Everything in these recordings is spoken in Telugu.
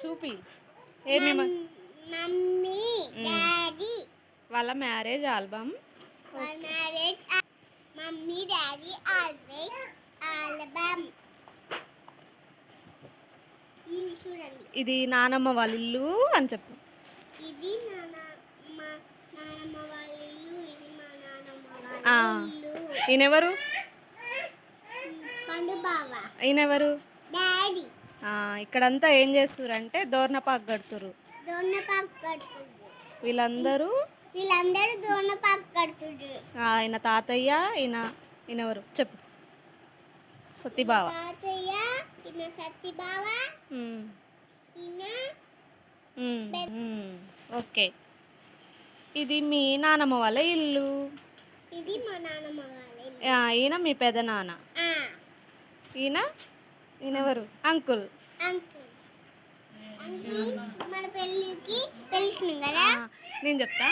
చూపి. ఏమి మమ్మీ డాడీ. వాళ్ళ marriage album. Marriage mummy daddy always album. ఇల్లు చూడండి. ఇది నానమ్మ వాళ్ళ ఇల్లు అని చెప్పు. ఇది నాన్న మా నానమ్మ వాళ్ళ ఇల్లు ఇది మా నానమ్మ ఆ. వాళ్ళ ఇల్లు. ఈయనెవరు? పండు బావ. ఈయనెవరు? ఇక్కడంతా ఏం చేస్తుర్రంటే దోర్నపాకు కడుతురు కడుతుంది వీళ్ళందరూ వీళ్ళందరూ దోన్నపాకు కడుతుండ్రు ఆ, ఆయన తాతయ్య ఈయన ఈయనెవరు చెప్పు. సత్యబావ తాతయ్య ఈయన సత్తి బావ ఉమ్, ఈయన ఉమ్, ఉమ్, ఓకే. ఇది మీ నానమ్మ వాళ్ళ ఇల్లు. ఇది మా నానమ్మ వాళ్ళ ఈయన మీ పెదనాన్న. ఈయన ఈయనెవరు అంకుల్. నేను చెప్తా.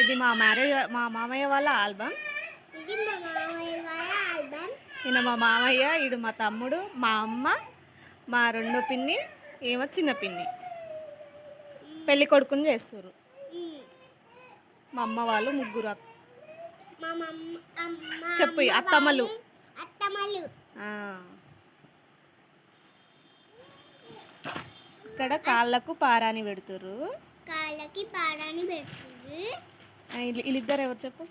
ఇది మా మ్యారేజ్ మా మామయ్య వాళ్ళ ఆల్బమ్. ఇది మా మామయ్య వాళ్ళ ఆల్బమ్. ఈయన మా మామయ్య ఈడు మా తమ్ముడు మా అమ్మ మా రెండో పిన్ని ఏమో చిన్న పిన్ని. పెళ్ళి కొడుకుని చేస్తారు. మా అమ్మ వాళ్ళు ముగ్గురు చెప్పు, అత్తమ్మలు. అత్తమ్మలు. ఇక్కడ కాళ్ళకు పారాని పెడుతురు కాళ్ళకి ఆ, వీళ్ళు- వీళ్ళిద్దరు ఎవరు చెప్పు.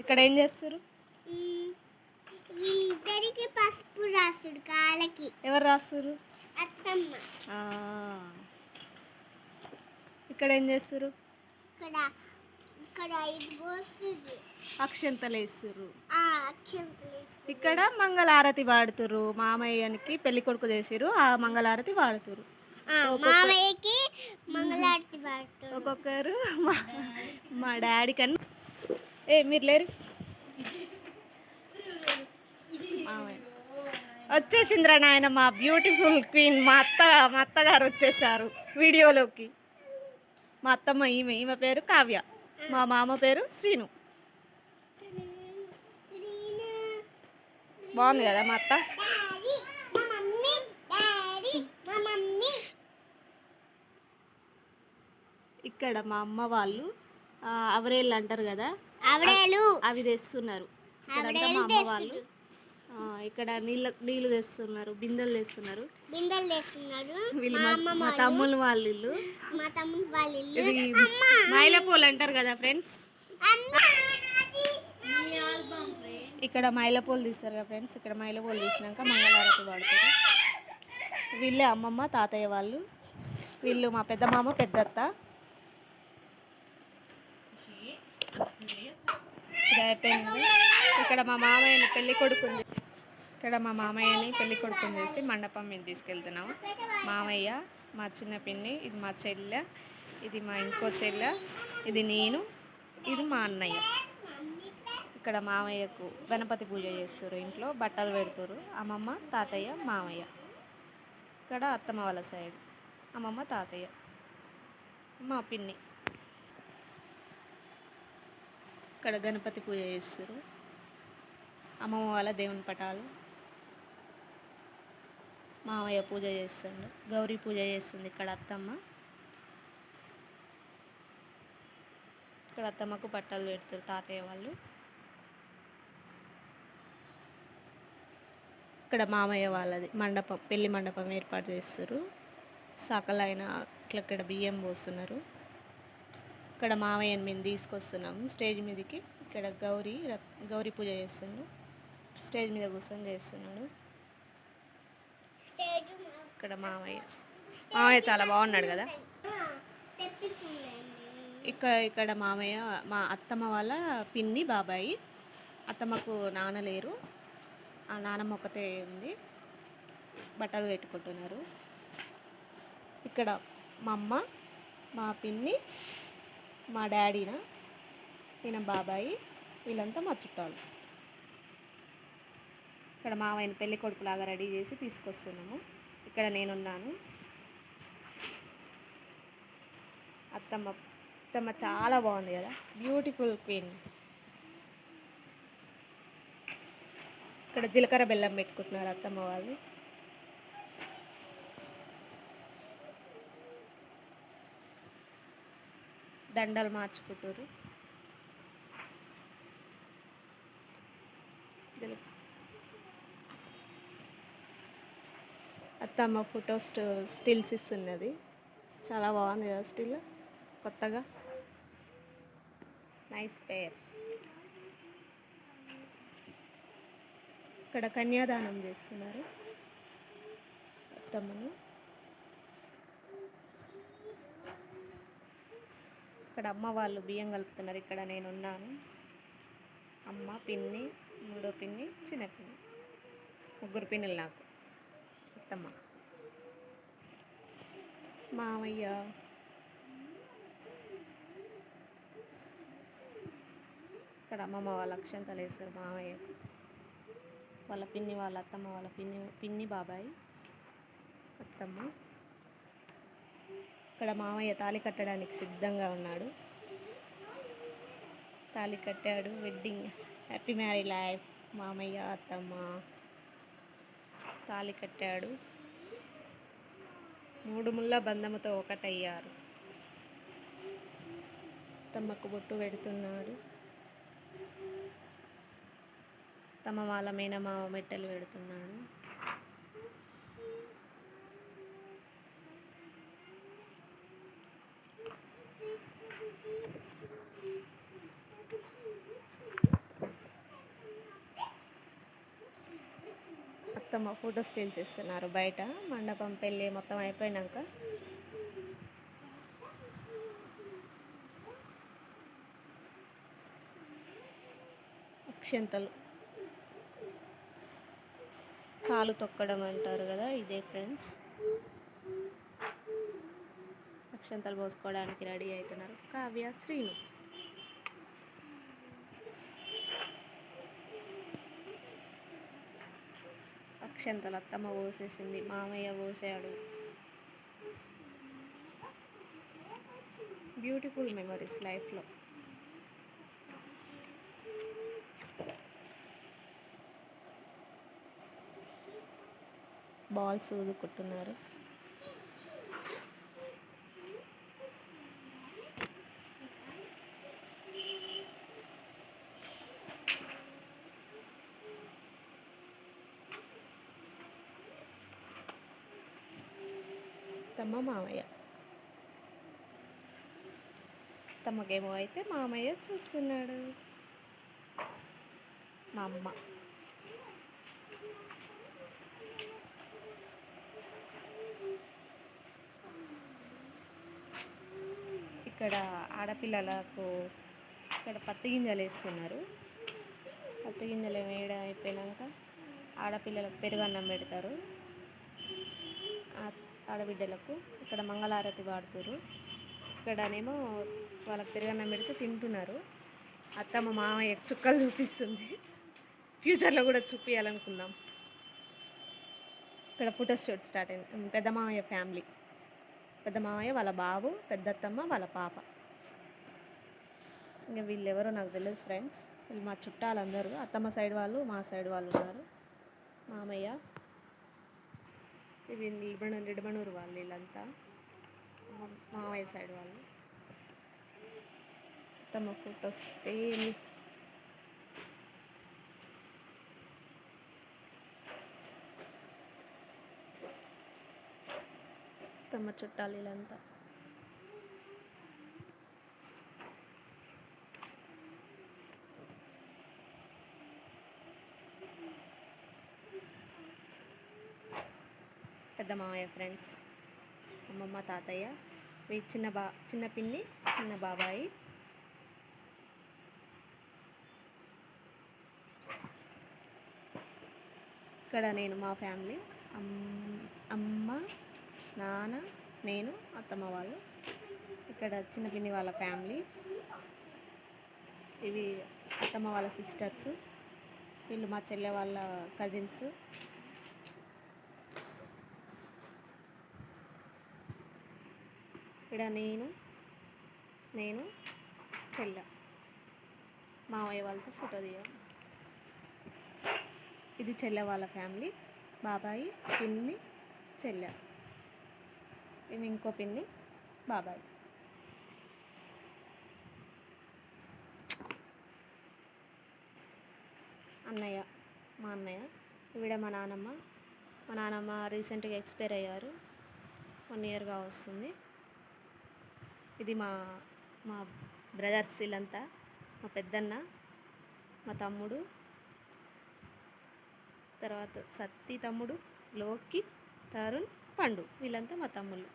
ఇక్కడ ఏం చేస్తారు వీళ్ళిద్దరికి పసుపు రాసుడు కాళ్ళకి. ఎవరు రాస్తారు అత్తమ్మ. ఆ. ఇక్కడ ఏం చేస్తారు ఇక్కడ ఇక్కడ ఇది పోస్తుంది అక్షంతలు వేస్తారు ఆ అక్షంతలు ఇక్కడ మంగళారతి పాడుతురు మామయ్యనికి పెళ్ళి కొడుకు చేసిరు ఆ మంగళారతి పాడుతురు ఆ, మామయ్యకి మంగళారతి పాడుతుంది ఒక్కొక్కరు మా డాడీ కన్నా. ఏ మీరు లేరు? మామయ్య. వచ్చేసిందిరా నాయన మా బ్యూటిఫుల్ క్వీన్. మా అత్త మా అత్తగారు వచ్చేసారు వీడియోలోకి. మా అత్తమ్మ ఈమె ఈమె పేరు కావ్య. మా మామ పేరు శ్రీను. బాగుంది కదా మా అత్త? ఇక్కడ మా అమ్మ వాళ్ళు అవరేళ్ళు అంటారు కదా? అవి తెస్తున్నారు. ఇక్కడంతా మా అమ్మ వాళ్ళు. ఇక్కడ నీళ్ళ నీళ్ళు తెస్తున్నారు బిందెలు తెస్తున్నారు. బిందెలు తెస్తున్నారు. మా మా- అమ్మ మా తమ్ముళ్ళు వాళ్ళ ఇల్లు. మా తమ్ముడు వాళ్ళ ఇల్లు. ఇది మైలపూలు అంటారు కదా ఫ్రెండ్స్? అమ్మ ఇక్కడ మైలపూలు తీస్తారు కదా ఫ్రెండ్స్ ఇక్కడ మైలపూలు తీసినాక మంగళారతి వాడుతారు. వీళ్ళే అమ్మమ్మ తాతయ్య వాళ్ళు. వీళ్ళు మా పెద్ద మామ పెద్దత్త. ఇది అయిపోయింది. ఇక్కడ మా మామయ్యని పెళ్ళి కొడుకుంది ఇక్కడ మా మామయ్యని పెళ్ళి కొడుకుని చేసి మండపం మీద తీసుకెళ్తున్నాము. మామయ్య మా చిన్న పిన్ని ఇది మా చెల్లె ఇది మా ఇంకో చెల్లె ఇది నేను ఇది మా అన్నయ్య. ఇక్కడ మామయ్యకు గణపతి పూజ చేస్తారు ఇంట్లో బట్టలు పెడతారు అమ్మమ్మ తాతయ్య మామయ్య. ఇక్కడ అత్తమ్మ వాళ్ళ సైడ్. అమ్మమ్మ తాతయ్య. మా పిన్ని. ఇక్కడ గణపతి పూజ చేస్తారు అమ్మమ్మ వాళ్ళ దేవుని పటాలు. మామయ్య పూజ చేస్తుండు. గౌరీ పూజ చేస్తుంది ఇక్కడ అత్తమ్మ. ఇక్కడ అత్తమ్మకు బట్టలు పెడతారు తాతయ్య వాళ్ళు. ఇక్కడ మామయ్య వాళ్ళది మండపం పెళ్ళి మండపం ఏర్పాటు చేస్తారు. సకలైన అట్లా ఇక్కడ బియ్యం పోస్తున్నారు. ఇక్కడ మామయ్యని మేము తీసుకొస్తున్నాము. స్టేజ్ మీదకి ఇక్కడ గౌరీ రత్- గౌరీ పూజ చేస్తుండు స్టేజ్ మీద కూర్చొని చేస్తున్నాడు. ఇక్కడ మామయ్య. మామయ్య చాలా బాగున్నాడు కదా? ఇక్కడ ఇక్కడ మామయ్య మా అత్తమ్మ వాళ్ళ పిన్ని బాబాయి. అత్తమ్మకు నాన్న లేరు. ఆ నాన్నమ్మ ఒకతే ఉంది. బట్టలు పెట్టుకుంటున్నారు. ఇక్కడ మా అమ్మ మా పిన్ని మా డాడీన ఈయన బాబాయి వీళ్ళంతా మా చుట్టాలు. ఇక్కడ మావైన పెళ్ళి కొడుకులాగా రెడీ చేసి తీసుకొస్తున్నాము. ఇక్కడ నేనున్నాను. అత్తమ్మ అత్తమ్మ చాలా బాగుంది కదా. Beautiful queen. ఇక్కడ జీలకర్ర బెల్లం పెట్టుకుంటున్నారు అత్తమ్మ వాళ్ళు. దండలు మార్చుకుంటారు అత్తమ్మ ఫోటో స్టిల్స్ ఇస్తున్నది. చాలా బాగుంది కదా స్టిల్. కొత్తగా. Nice pair. ఇక్కడ కన్యాదానం చేస్తున్నారు. అత్తమ్మను. ఇక్కడ అమ్మ వాళ్ళు బియ్యం కలుపుతున్నారు. ఇక్కడ నేను ఉన్నాను అమ్మ పిన్ని మూడో పిన్ని చిన్న పిన్ని. ముగ్గురు పిన్నులు నాకు. అత్తమ్మ. మామయ్య. ఇక్కడ అమ్మమ్మ వాళ్ళు అక్షంతలు వేస్తారు మామయ్యకు వాళ్ళ పిన్ని వాళ్ళ అత్తమ్మ వాళ్ళ పిన్ని పిన్ని బాబాయ్ అత్తమ్మ. ఇక్కడ మామయ్య తాళి కట్టడానికి సిద్ధంగా ఉన్నాడు. తాళి కట్టాడు. వెడ్డింగ్ హ్యాపీ మ్యారీ లైఫ్ మామయ్య అత్తమ్మ. తాళి కట్టాడు. మూడు ముళ్ళ బంధముతో ఒకటయ్యారు. అత్తమ్మకు బొట్టు పెడుతున్నాడు. తమ వాళ్ళ మేనమావ మెట్టెలు పెడుతున్నాడు. అత్తమ్మ ఫోటో స్టిల్స్ ఇస్తున్నారు బయట. మండపం పెళ్ళి మొత్తం అయిపోయినాక. అక్షంతలు. కాలు తొక్కడం అంటారు కదా ఇదే ఫ్రెండ్స్ అక్షంతలు పోసుకోవడానికి రెడీ అవుతున్నారు. కావ్య శ్రీను. అక్షంతలు అత్తమ్మ పోసేసింది మామయ్య పోసాడు. బ్యూటిఫుల్ మెమరీస్ లైఫ్లో. బాల్స్ ఊదుకుంటున్నారు తమ్మ మామయ్య. తమకేమో అయితే మామయ్య చూస్తున్నాడు. మా అమ్మ. ఇక్కడ ఆడపిల్లలకు ఇక్కడ పత్తి గింజలు వేస్తున్నారు. పత్తి గింజలు వేయడం అయిపోయినాక ఆడపిల్లలకు పెరుగన్నం పెడతారు. ఆడబిడ్డలకు ఇక్కడ మంగళారతి వాడుతారు. ఇక్కడనేమో వాళ్ళకి పెరుగన్నం పెడితే తింటున్నారు. అత్తమ్మ మామయ్య చుక్కలు చూపిస్తుంది. ఫ్యూచర్లో కూడా చూపించాలనుకుందాం ఇక్కడ ఫోటో షూట్ స్టార్ట్ అయింది. పెద్ద మామయ్య ఫ్యామిలీ. పెద్ద మామయ్య వాళ్ళ బాబు పెద్దత్తమ్మ వాళ్ళ పాప. ఇంకా వీళ్ళు ఎవరో నాకు తెలియదు ఫ్రెండ్స్. వీళ్ళు మా చుట్టాలందరూ అత్తమ్మ సైడ్ వాళ్ళు మా సైడ్ వాళ్ళు ఉన్నారు. మామయ్య ఇవి నిడమణూరు నిడమణూరు వాళ్ళు వీళ్ళంతా. మామయ్య సైడ్ వాళ్ళు. అత్తమ్మ ఫోటోస్ ఏమి? తమ చుట్టాలు వీళ్ళంతా. పెద్ద మామయ్య ఫ్రెండ్స్ అమ్మమ్మ తాతయ్య మీ చిన్న బా చిన్న పిన్ని చిన్న బాబాయి. ఇక్కడ నేను మా ఫ్యామిలీ. అమ్- అమ్మ నాన్న నేను అత్తమ్మ వాళ్ళు. ఇక్కడ చిన్న పిన్ని వాళ్ళ ఫ్యామిలీ. ఇవి అత్తమ్మ వాళ్ళ సిస్టర్స్. వీళ్ళు మా చెల్లె వాళ్ళ కజిన్స్. ఇక్కడ నేను నేను చెల్లె. మావయ్య వాళ్ళతో ఫోటో దిగాం. ఇది చెల్లె వాళ్ళ ఫ్యామిలీ. బాబాయి పిన్ని చెల్లె. ఇవి ఇంకో పిన్ని. బాబాయ్ అన్నయ్య మా అన్నయ్య. ఈవిడ మా నానమ్మ. మా నానమ్మ రీసెంట్గా ఎక్స్పైర్ అయ్యారు. వన్ ఇయర్గా వస్తుంది. ఇది మా మా బ్రదర్స్ వీళ్ళంతా మా పెద్దన్న మా తమ్ముడు. తర్వాత సత్తి తమ్ముడు లోకి తరుణ్ పండు. వీళ్ళంతా మా తమ్ముళ్ళు.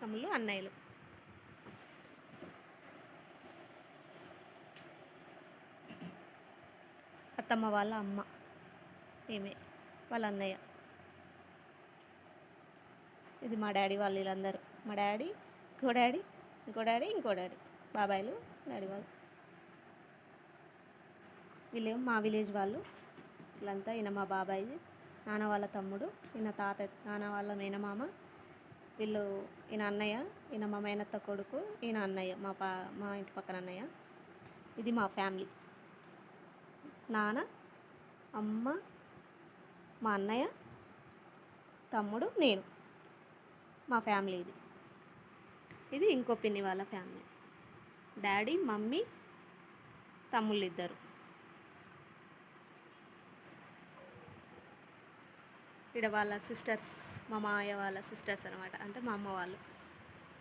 తమ్ముళ్ళు అన్నయ్యలు. అత్తమ్మ వాళ్ళ అమ్మ ఏమే వాళ్ళ అన్నయ్య. ఇది మా డాడీ వాళ్ళు వీళ్ళందరూ. మా డాడీ ఇంకో డాడీ ఇంకో డాడీ ఇంకో డాడీ. బాబాయిలు డాడీ వాళ్ళు. వీళ్ళేమో మా విలేజ్ వాళ్ళు. వీళ్ళంతా ఈయన మా బాబాయి నాన్న వాళ్ళ తమ్ముడు ఈయన తాత నాన్న వాళ్ళ మేనమామ. వీళ్ళు ఈయన అన్నయ్య ఈయన మా మేనత్త కొడుకు ఈయన అన్నయ్య మా పా మా ఇంటి పక్కన అన్నయ్య. ఇది మా ఫ్యామిలీ. నాన్న అమ్మ మా అన్నయ్య తమ్ముడు నేను. మా ఫ్యామిలీ ఇది. ఇది ఇంకో పిన్ని వాళ్ళ ఫ్యామిలీ. డాడీ మమ్మీ తమ్ముళ్ళు ఇద్దరు ఇక్కడ వాళ్ళ సిస్టర్స్ మా మామయ్య వాళ్ళ సిస్టర్స్ అనమాట అంటే మా అమ్మ వాళ్ళు.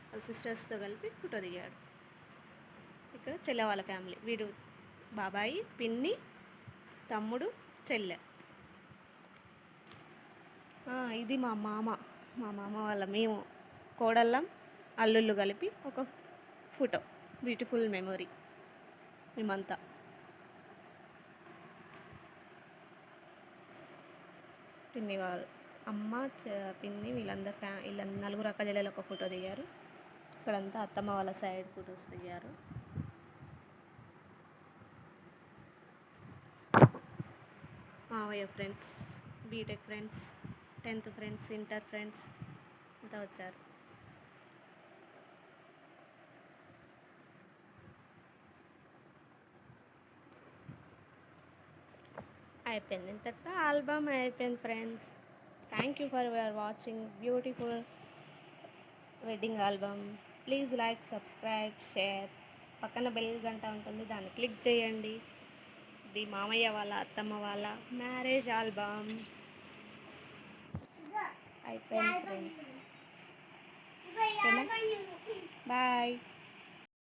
వాళ్ళ సిస్టర్స్తో కలిపి ఫోటో దిగాడు. ఇక్కడ చెల్లె వాళ్ళ ఫ్యామిలీ వీడు బాబాయి పిన్ని తమ్ముడు చెల్లె. ఇది మా మామ. మా మామ వాళ్ళ మేము కోడళ్ళం అల్లుళ్ళు కలిపి ఒక ఫోటో బ్యూటిఫుల్ మెమొరీ మేమంతా. పిన్ని వారు అమ్మ చ- పిన్ని వీళ్ళందరూ ఫ్యా వీళ్ళందరూ నలుగురు అక్క చెల్లెలు ఒక ఫోటో దిగారు. ఇక్కడంతా అత్తమ్మ వాళ్ళ సైడ్ ఫొటోస్ దిగారు. మావయ్య friends BTech friends tenth friends inter friends అంతా వచ్చారు. అయిపోయింది. ఇంతటితో ఆల్బమ్ అయిపోయింది friends. Thank you for your watching beautiful wedding album please like subscribe share పక్కన బెల్ గంట ఉంటుంది దాన్ని క్లిక్ చేయండి. ఇది మామయ్య వాళ్ళ అత్తమ్మ వాళ్ళ మ్యారేజ్ ఆల్బమ్ అయిపోయింది ఫ్రెండ్స్. బాయ్